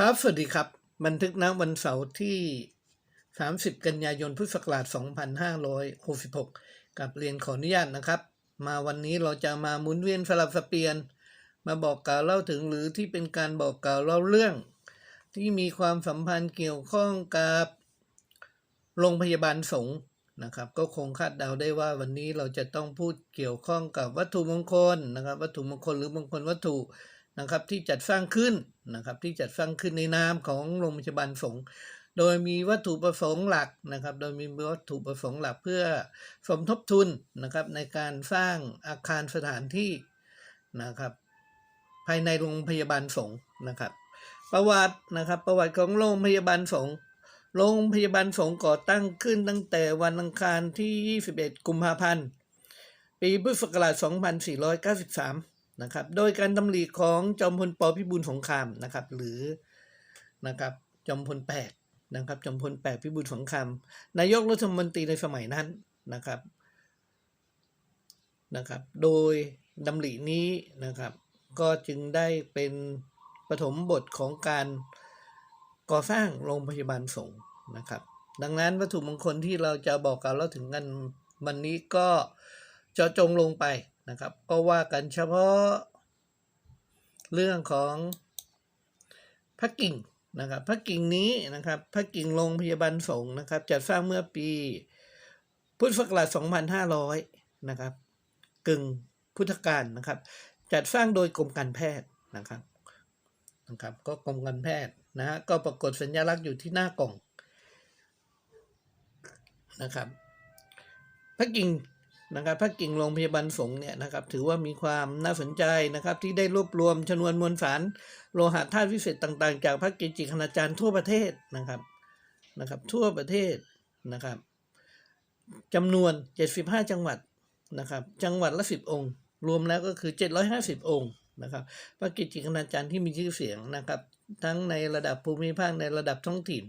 ครับ สวัสดีครับ บันทึกณวันเสาร์ที่ 30 กันยายน พุทธศักราช 2566 กับเรียนขออนุญาตนะครับ มาวันนี้เราจะมาหมุนเวียนสลับสเปลี่ยน มาบอกกล่าวเล่าถึงหรือที่เป็นการบอกกล่าวเล่าเรื่อง ที่มีความสัมพันธ์เกี่ยวข้องกับโรงพยาบาลสงฆ์นะครับ ก็คงคาดเดาได้ว่าวันนี้เราจะต้องพูดเกี่ยวข้องกับวัตถุมงคลนะครับ วัตถุมงคลหรือมงคลวัตถุนะครับที่จัดสร้างขึ้น นะครับที่จัดสร้างขึ้นในนามของโรงพยาบาลสงฆ์โดยมีวัตถุประสงค์หลักนะครับ โดยมีวัตถุประสงค์หลักเพื่อสมทบทุนนะครับในการสร้างอาคารสถานที่นะครับ ภายในโรงพยาบาลสงฆ์นะครับ ประวัตินะครับประวัติของโรงพยาบาลสงฆ์โรงพยาบาลสงฆ์ก่อตั้งขึ้นตั้งแต่วันอังคารที่ 21 กุมภาพันธ์ ปีพุทธศักราช 2493 นะครับ โดยการดำริของจอมพลปพิบูลสงครามนะครับ หรือนะครับจอมพลแปดนะครับจอมพลแปดพิบูลสงครามนายกรัฐมนตรีในสมัยนั้นนะครับนะครับ โดยดำรินี้นะครับ ก็จึงได้เป็นปฐมบทของการก่อสร้างโรงพยาบาลสงฆ์นะครับ ดังนั้นวัตถุมงคลที่เราจะบอกกล่าวเล่าถึงกันวันนี้ก็เจาะจงลงไป นะครับ ก็ว่ากันเฉพาะเรื่องของพระกิ่งนะครับพระกิ่งนี้นะครับพระกิ่งโรงพยาบาลสงฆ์นะครับ จัดสร้างเมื่อปีพุทธศักราช2500 นะครับ กึ่งพุทธกาลนะครับ จัดสร้างโดยกรมการแพทย์นะครับนะครับ ก็กรมการแพทย์นะฮะก็ปรากฏสัญลักษณ์อยู่ที่หน้ากล่องนะครับพระกิ่ง นะครับพระกิ่งโรงพยาบาลสงฆ์เนี่ยนะครับถือว่ามีความน่าสนใจนะครับที่ได้รวบรวมชนวนมวลสารโลหะธาตุพิเศษต่างๆ จากพระเกจิคณาจารย์ทั่วประเทศนะครับนะครับทั่วประเทศนะครับจำนวน 75 จังหวัดนะครับจังหวัดละ 10 องค์ รวมแล้วก็คือ 750 องค์นะครับพระกิจจิคณาจารย์ที่มีชื่อเสียงนะครับ ทั้งในระดับภูมิภาคในระดับท้องถิ่น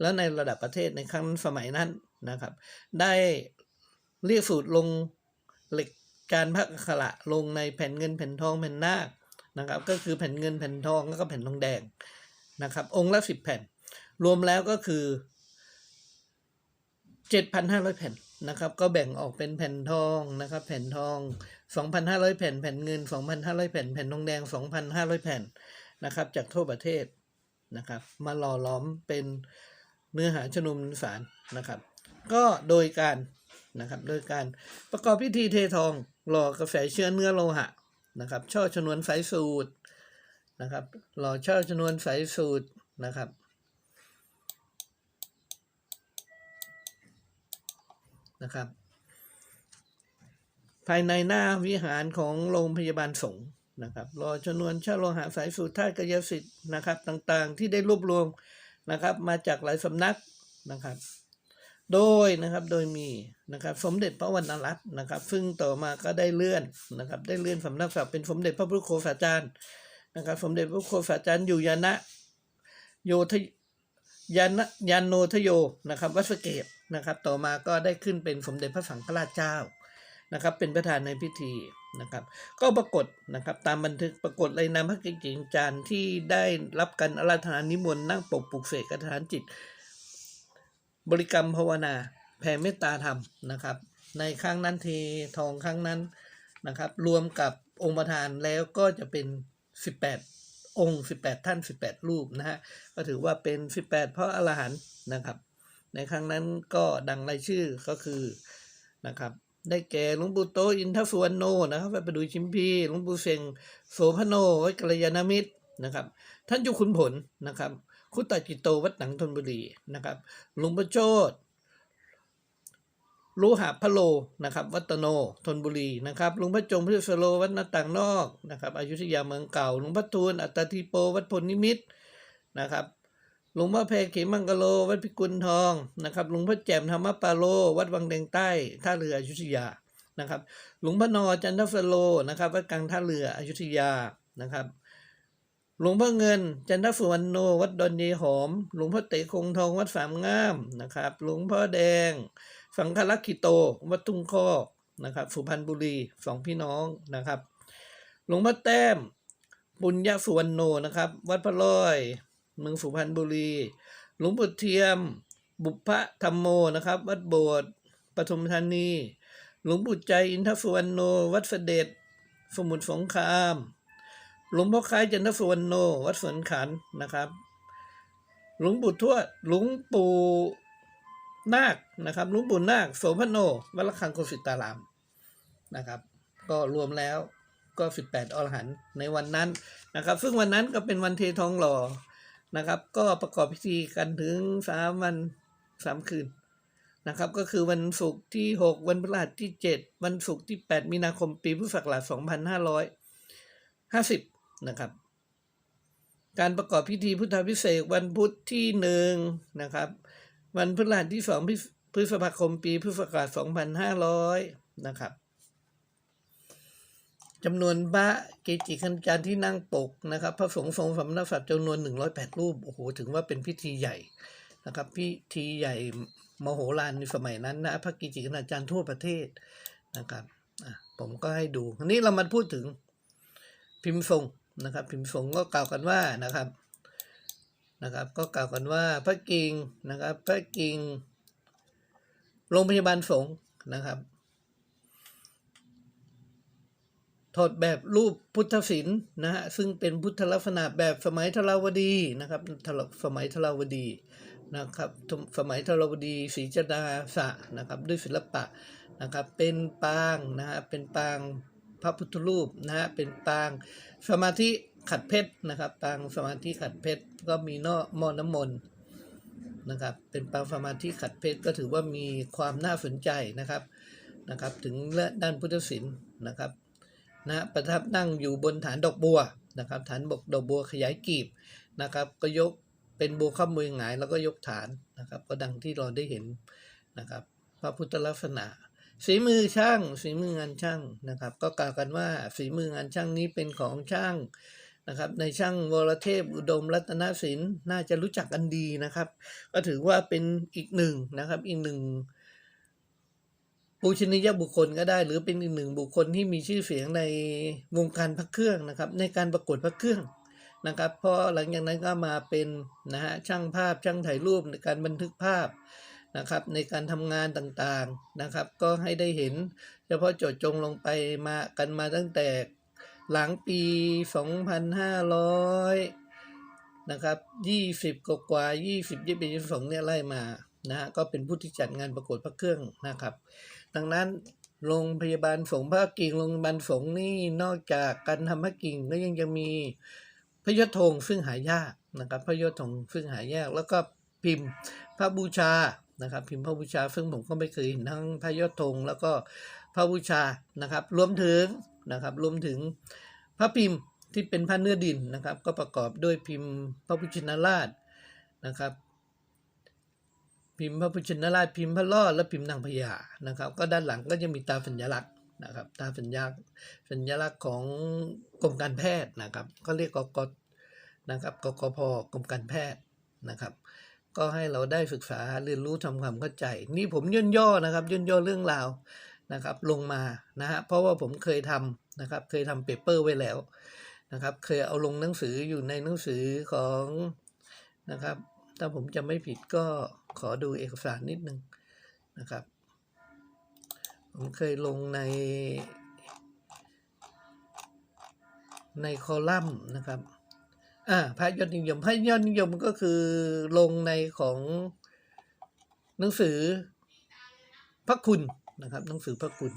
แล้วในระดับประเทศในครั้งสมัยนั้นนะครับ ได้ เรียกสูตรลงเหล็กการพักกขระลงในแผ่นเงินแผ่นทองแผ่นนาคนะครับ ก็คือแผ่นเงินแผ่นทองแล้วก็แผ่นทองแดงนะครับ องค์ละสิบแผ่น รวมแล้วก็คือเจ็ดพันห้าร้อยแผ่นนะครับ ก็แบ่งออกเป็นแผ่นทองนะครับ แผ่นทองสองพันห้าร้อยแผ่น แผ่นเงินสองพันห้าร้อยแผ่น แผ่นทองแดงสองพันห้าร้อยแผ่นนะครับ จากทั่วประเทศนะครับ มาหล่อล้อมเป็นเนื้อหาชนวนสารนะครับ ก็โดยการ นะครับโดยการประกอบพิธีเททองหล่อกระแสเชื้อเนื้อโลหะนะครับ ช่อชนวนสายสูตรนะครับ หล่อช่อชนวนสายสูตรนะครับนะครับ ภายในหน้าวิหารของโรงพยาบาลสงฆ์นะครับรอชนวนช่อโลหะสายสูตรธาตุกายสิทธิ์นะครับ ต่างๆ ที่ได้รวบรวมนะครับ มาจากหลายสำนักนะครับ โดยนะครับโดยมีนะครับสมเด็จพระวรรณรัตน์นะครับ ซึ่งต่อมาก็ได้เลื่อนนะครับ ได้เลื่อนสำนักศักดิ์เป็นสมเด็จพระพุทธโฆษาจารย์นะครับ สมเด็จพระพุทธโฆษาจารย์อยู่ยานะโยธยานะยานโนทโยนะครับวัสเกตนะครับ ต่อมาก็ได้ขึ้นเป็นสมเด็จพระสังฆราชเจ้านะครับ เป็นประธานในพิธีนะครับ ก็ปรากฏนะครับตามบันทึกปรากฏเลยนามพระกิจจิจารย์ที่ได้รับการอาราธนานิมนต์นั่งปกปลุกเสกกฐานจิต บริกรรมภาวนาแผ่เมตตาธรรมนะครับ ในครั้งนั้นเททองครั้งนั้นนะครับ รวมกับองค์ประธานแล้วก็จะเป็น 18 องค์ 18 ท่าน 18 รูปนะฮะก็ถือว่าเป็น 18 เพราะอรหันต์นะครับ ในครั้งนั้นก็ดังรายชื่อก็คือนะครับได้แก่หลวงปู่โตอินทสุวรรณโนนะครับวัดประดูชิมพีหลวงปู่เซงโสพโนวัดกัลยาณมิตรนะครับ ท่านจุคุณผลนะครับ คุตตจิตโตวัดหนังธนบุรีนะครับหลวงพ่อโชตลูหะพะโลนะครับวัตโนธนบุรีนะครับหลวงพ่อจงพุทธสโลวัดนาต่างนอกนะครับอยุธยาเมืองเก่าหลวงพ่อทูลอัตตทีโปวัดพลนิมิตนะครับหลวงพ่อแพเขมังกะโล วัดพิกุลทองนะครับหลวงพ่อแจ่มธรรมปาโล วัดวังแดงใต้ท่าเรืออยุธยานะครับหลวงพ่อนอจันทฟโลนะครับวัดกลางท่าเรืออยุธยานะครับ หลวงพ่อเงิน จันทสุวรรณโนวัดดอนเยหอม หลวงพ่อเต๋คงทองวัดสามงามนะครับ หลวงพ่อแดง สังฆลักขิโต วัดทุ่งคอกนะครับ สุพรรณบุรีสองพี่น้องนะครับ หลวงพ่อแต้ม บุญญสุวรรณโนนะครับ วัดพระลอยเมืองสุพรรณบุรี หลวงปู่เทียม บุพพะธรรมโมนะครับ วัดโบสถ์ปทุมธานี หลวงปู่ใจอินทสุวรรณโน วัดเสด็จ สมุทรสงคราม หลวงพ่อคล้ายจันทสุวรรณโน วัดสวนขันนะครับ หลวงปู่ทวดหลวงปู่นาคนะครับหลวงปู่นาคโสพโนวัดระฆังโคสิตารามนะครับ ก็รวมแล้วก็ 18 อรหันต์ในวันนั้นนะครับ ซึ่งวันนั้นก็เป็นวันเททองหล่อนะครับ ก็ประกอบพิธีกันถึง 3 วัน 3 คืนนะครับ ก็คือวันศุกร์ที่ 6 วันพฤหัสที่ 7 วันศุกร์ที่ 8 มีนาคมปีพุทธศักราช 2550 นะครับ การประกอบพิธีพุทธาพิเศษวันพุธที่หนึ่งนะครับ วันพฤหัสที่สองพฤษภาคมปีพุทธศักราช2500 นะครับจำนวนพระเกจิคันจารย์ที่นั่งปกนะครับ พระสงฆ์ทรงสำนักศักดิ์จำนวน 108 รูปโอ้โหถึงว่าเป็นพิธีใหญ่นะครับ พิธีใหญ่มโหฬารในสมัยนั้นนะพระเกจิคันจารย์ทั่วประเทศนะครับผมก็ให้ดูอันนี้เรามาพูดถึงพิมพ์ทรง นะครับพิมพ์ทรงก็กล่าวกันว่านะครับนะครับก็กล่าวกันว่าพระกิงนะครับพระกิงโรงพยาบาลสงนะครับถอดแบบรูปพุทธศิลป์นะฮะซึ่งเป็นพุทธลักษณะแบบสมัยทราวดีนะครับทรสมัยทราวดีนะครับสมัยทราวดีศรีจดาสะนะครับด้วยศิลปะนะครับเป็นปางนะฮะเป็นปาง ระพุทธรูปนะฮะเป็นปางสมาธิขัดเพชรนะครับ ปางสมาธิขัดเพชรก็มีนอมอน้ำมนต์นะครับ เป็นปางสมาธิขัดเพชรก็ถือว่ามีความน่าสนใจนะครับนะครับ ถึงด้านพุทธศิลป์นะครับนะประทับนั่งอยู่บนฐานดอกบัวนะครับ ฐานบกดอกบัวขยายกีบนะครับ ก็ยกเป็นบัวข้ามมือหงายแล้วก็ยกฐานนะครับ ก็ดังที่เราได้เห็นนะครับ พระพุทธลักษณะ ฝีมือช่างฝีมืองานช่างนะครับ ก็กล่าวกันว่าฝีมืองานช่างนี้เป็นของช่างนะครับ ในช่างวรเทพอุดมรัตนศิลป์น่าจะรู้จักกันดีนะครับ ก็ถือว่าเป็นอีกหนึ่งนะครับอีกหนึ่งปูชนียบุคคลก็ได้ หรือเป็นอีกหนึ่งบุคคลที่มีชื่อเสียงในวงการพระเครื่องนะครับ ในการประกวดพระเครื่องนะครับเพราะหลังจากนั้นก็มาเป็นนะฮะช่างภาพช่างถ่ายรูปในการบันทึกภาพ นะครับในการทำงานต่างๆนะครับ ก็ให้ได้เห็น เฉพาะเจดจงลงไปมากันมาตั้งแต่หลังปี 2500นะครับ20กว่ากว่า20 21 22เนี่ยไล่มานะฮะก็เป็นผู้ที่จัดงานประกวดพระเครื่องนะครับ ดังนั้นโรงพยาบาลสงฆ์พระกิ่งโรงพยาบาลสงฆ์นี่นอกจากการทำพระกิ่งก็ยังจะมีพระยศธงซึ่งหายากนะครับ พระยศธงซึ่งหายากแล้วก็พิมพ์พระบูชา นะครับ พิมพ์พระบูชาซึ่งผมก็ไม่เคยเห็นทั้งพระยศธงแล้วก็พระบูชานะครับ รวมถึงนะครับรวมถึงพระพิมพ์ที่เป็นพระเนื้อดินนะครับ ก็ประกอบด้วยพิมพ์พระพุชินราชนะครับ พิมพ์พระพุชินราชพิมพ์พระรอดและพิมพ์นางพญานะครับ ก็ด้านหลังก็จะมีตาสัญลักษณ์นะครับตาสัญลักษณ์สัญลักษณ์ของกรมการแพทย์นะครับก็เรียกกกนะครับกกพกรมการแพทย์นะครับ ก็ให้เราได้ศึกษาเรียนรู้ทำความเข้าใจ นี่ผมย่นย่อนะครับ ย่นย่อเรื่องราวนะครับลงมานะฮะเพราะว่าผมเคยทำนะครับเคยทำเปเปอร์ไว้แล้วนะครับ เคยเอาลงหนังสืออยู่ในหนังสือของนะครับ ถ้าผมจะไม่ผิดก็ขอดูเอกสารนิดนึงนะครับ ผมเคยลงในในคอลัมน์นะครับ อ่าพระยอดนิยมพระยอดนิยมก็คือลงในของหนังสือพระคุณนะครับ หนังสือพระคุณ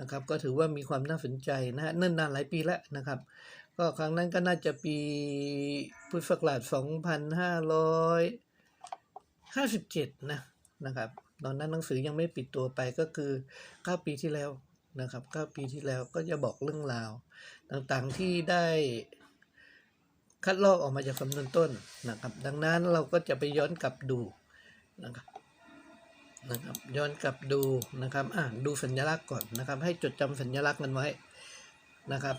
นะครับ ก็ถือว่ามีความน่าสนใจนะฮะเนิ่นนานหลายปีแล้วนะครับ ก็ครั้งนั้นก็น่าจะปีพุทธศักราช2557 นะนะครับ ตอนนั้นหนังสือยังไม่ปิดตัวไปก็คือ 9 ปีที่แล้วนะครับ 9 ปีที่แล้วก็จะบอกเรื่องราว ต่างๆที่ได้ คัดลอกออกมาจากสำนวนต้นนะครับ ดังนั้นเราก็จะไปย้อนกลับดูนะครับนะครับย้อนกลับดูนะครับอ่าดูสัญลักษณ์ก่อนนะครับ ให้จดจำสัญลักษณ์กันไว้นะครับ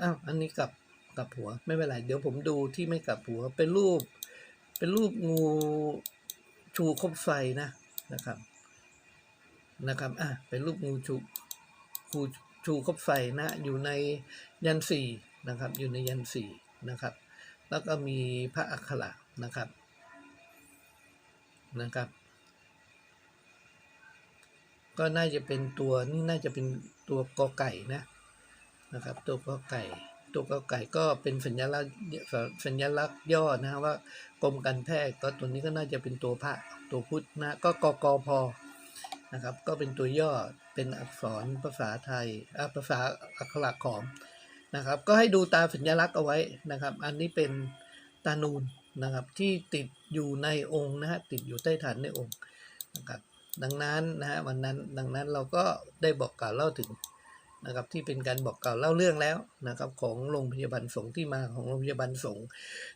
อ้าวอันนี้กลับกลับหัวไม่เป็นไรเดี๋ยวผมดูที่ไม่กลับหัวเป็นรูป เป็นรูปงูชูคบไฟนะนะครับนะครับอะเป็นรูปงูชูชูชูคบไฟนะอยู่ในยันสี่ นะครับ อยู่ในยันสี่นะครับ แล้วก็มีพระอักขระนะครับนะครับ ก็น่าจะเป็นตัวนี่น่าจะเป็นตัวกอไก่นะนะครับ ตัวกอไก่ ตัวกอไก่ก็เป็นสัญลักษณ์สัญลักษณ์ย่อนะฮะว่ากรมการแพทย์ก็ตัวนี้ก็น่าจะเป็นตัวพระตัวพุทธนะก็กกพนะครับ ก็เป็นตัวย่อเป็นอักษรภาษาไทยอภาษาอักขระขอม นะครับ ก็ให้ดูตาสัญลักษณ์เอาไว้นะครับ อันนี้เป็นตานูนนะครับ ที่ติดอยู่ในองค์นะฮะติดอยู่ใต้ฐานในองค์นะครับดังนั้นนะฮะวันนั้นดังนั้นเราก็ได้บอกกล่าวเล่าถึงนะครับที่เป็นการบอกกล่าวเล่าเรื่องแล้วนะครับของโรงพยาบาลสงฆ์ที่มาของโรงพยาบาลสงฆ์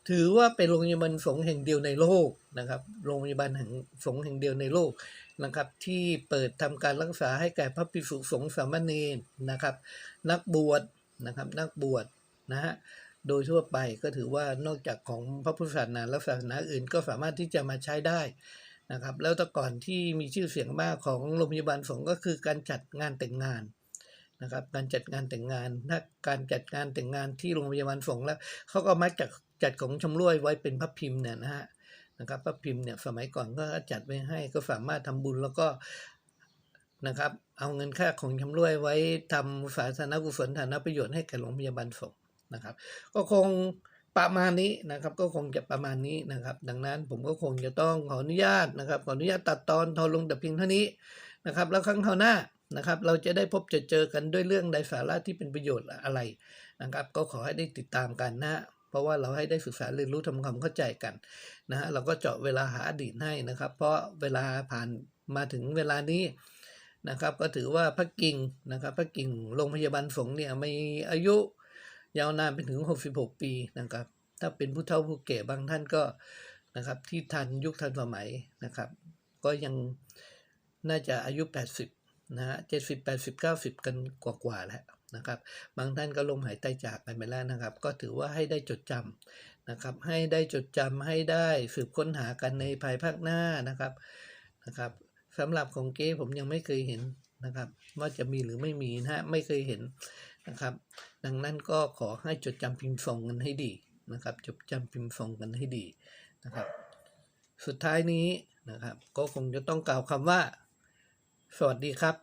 ถือว่าเป็นโรงพยาบาลสงฆ์แห่งเดียวในโลกนะครับโรงพยาบาลแห่งสงฆ์แห่งเดียวในโลกนะครับที่เปิดทำการรักษาให้แก่พระภิกษุสงฆ์สามเณรนะครับ นักบวช นะครับนักบวชนะฮะโดยทั่วไปก็ถือว่านอกจากของพระพุทธศาสนาและศาสนาอื่นก็สามารถที่จะมาใช้ได้นะครับแล้วแต่ก่อนที่มีชื่อเสียงมากของโรงพยาบาลสงฆ์ก็คือการจัดงานแต่งงานนะครับการจัดงานแต่งงานถ้าการจัดงานแต่งงานที่โรงพยาบาลสงฆ์แล้วเขาก็มักจัดจัดของชำร่วยไว้เป็นพระพิมพ์เนี่ยนะฮะนะครับพระพิมพ์เนี่ยสมัยก่อนก็จัดไว้ให้ก็สามารถทำบุญแล้วก็ นะครับ เอาเงินค่าของชำร่วยไว้ทำสาธารณกุศลฐานประโยชน์ให้แก่โรงพยาบาลสงฆ์นะครับ ก็คงประมาณนี้นะครับ ก็คงจะประมาณนี้นะครับ ดังนั้นผมก็คงจะต้องขออนุญาตนะครับ ขออนุญาตตัดตอนทอลงแต่เพียงเท่านี้นะครับ แล้วครั้งคราวหน้านะครับ เราจะได้พบจะเจอกันด้วยเรื่องใดสาระที่เป็นประโยชน์อะไรนะครับ ก็ขอให้ได้ติดตามกันนะเพราะว่าเราให้ได้ศึกษาเรียนรู้ทำความเข้าใจกันนะฮะเราก็เจาะเวลาหาอดีตให้นะครับ เพราะเวลาผ่านมาถึงเวลานี้ นะครับ ก็ถือว่าพระกิ่งนะครับพระกิ่งโรงพยาบาลสงฆ์เนี่ยมีอายุยาวนานไปถึง 66 ปีนะครับ ถ้าเป็นผู้เฒ่าผู้แก่บางท่านก็นะครับที่ทันยุคทันสมัยนะครับ ก็ยังน่าจะอายุ 80 นะฮะ70 80 90กันกว่าๆแล้วนะครับ บางท่านก็ลมหายใจจากกันไปแล้วนะครับ ก็ถือว่าให้ได้จดจำนะครับ ให้ได้จดจำให้ได้สืบค้นหากันในภายภาคหน้านะครับนะครับ สำหรับของเก้ผมยังไม่เคยเห็นนะครับ ว่าจะมีหรือไม่มีนะฮะไม่เคยเห็นนะครับ ดังนั้นก็ขอให้จดจำพิมพ์ส่งกันให้ดีนะครับ จดจำพิมพ์ส่งกันให้ดีนะครับ สุดท้ายนี้นะครับ ก็คงจะต้องกล่าวคำว่า สวัสดีครับ